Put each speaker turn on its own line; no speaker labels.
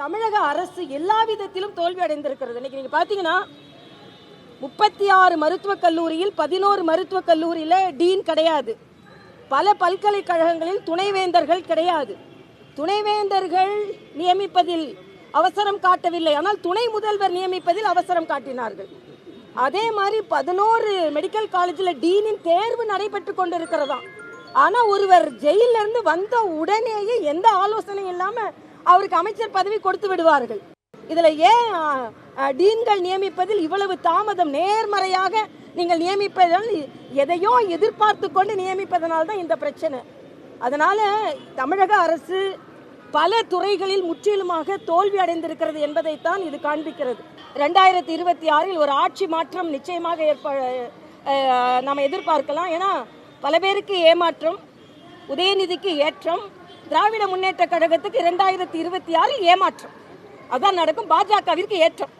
தமிழக அரசு எல்லா விதத்திலும் தோல்வி அடைந்திருக்கிறது. இன்னைக்கு நீங்க பாத்தீங்கன்னா முப்பத்தி ஆறு மருத்துவக் கல்லூரியில் பதினோரு மருத்துவக் கல்லூரியில் டீன் கிடையாது. பல பல்கலைக்கழகங்களில் துணைவேந்தர்கள் கிடையாது. துணைவேந்தர்கள் நியமிப்பதில் அவசரம் காட்டவில்லை. ஆனால் துணை முதல்வர் நியமிப்பதில் அவசரம் காட்டினார்கள். அதே மாதிரி பதினோரு மெடிக்கல் காலேஜில் டீனின் தேர்வு நடைபெற்று கொண்டிருக்கிறதா ஆனால் ஒருவர் ஜெயிலிருந்து இருந்து வந்த உடனேயே எந்த ஆலோசனையும் இல்லாமல் அவருக்கு அமைச்சர் பதவி கொடுத்து விடுவார்கள். இதுல ஏன் டீன்கள் நியமிப்பதில் இவ்வளவு தாமதம் நேர்மறையாக நீங்கள் நியமிப்பதால் எதையோ எதிர்பார்த்து கொண்டு நியமிப்பதனால தான் இந்த பிரச்சனை. அதனால தமிழக அரசு பல துறைகளில் முற்றிலுமாக தோல்வி அடைந்திருக்கிறது என்பதைத்தான் இது காண்பிக்கிறது. ரெண்டாயிரத்தி இருபத்தி ஆறில் ஒரு ஆட்சி மாற்றம் நிச்சயமாக ஏற்ப நாம் எதிர்பார்க்கலாம். ஏன்னா பல பேருக்கு ஏமாற்றம் உதயநிதிக்கு ஏற்றம் திராவிட முன்னேற்ற கழகத்துக்கு இரண்டாயிரத்தி இருபத்தி ஆறு ஏமாற்றம். அதான் நடக்கும் பாஜகவிற்கு ஏற்றம்.